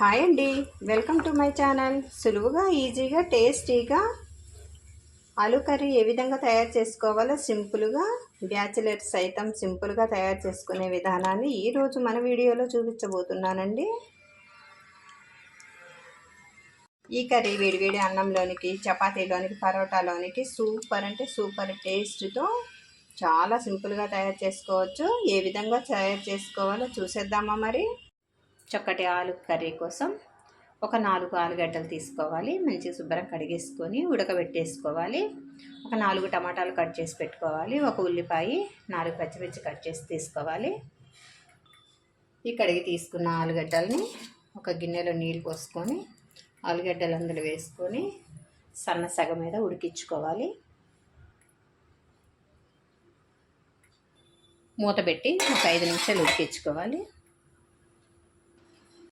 Hi అండి. Welcome to my channel. సులువుగా ఈజీగా టేస్టీగా ఆలూ కర్రీ ఏ విధంగా తయారు చేసుకోవాలో సింపుల్గా బ్యాచిలర్స్ సైతం సింపుల్గా తయారు చేసుకునే విధానాన్ని ఈరోజు మన వీడియోలో చూపించబోతున్నానండి. ఈ కర్రీ వేడివేడి అన్నంలోనికి చపాతీలోనికి పరోటాలోనికి సూపర్ అంటే సూపర్ టేస్ట్తో చాలా సింపుల్గా తయారు చేసుకోవచ్చు. ఏ విధంగా తయారు చేసుకోవాలో చూసేద్దామా మరి? చక్కటి ఆలు కర్రీ కోసం ఒక నాలుగు ఆలుగడ్డలు తీసుకోవాలి. మంచిగా శుభ్రం కడిగేసుకొని ఉడకబెట్టేసుకోవాలి. ఒక నాలుగు టమాటాలు కట్ చేసి పెట్టుకోవాలి. ఒక ఉల్లిపాయ నాలుగు పచ్చిమిర్చి కట్ చేసి తీసుకోవాలి. ఈ కడిగి తీసుకున్న ఆలుగడ్డల్ని ఒక గిన్నెలో నీళ్ళు పోసుకొని ఆలుగడ్డలు అందులో వేసుకొని సన్న సగం మీద ఉడికించుకోవాలి. మూత పెట్టి ఒక ఐదు నిమిషాలు ఉడికించుకోవాలి.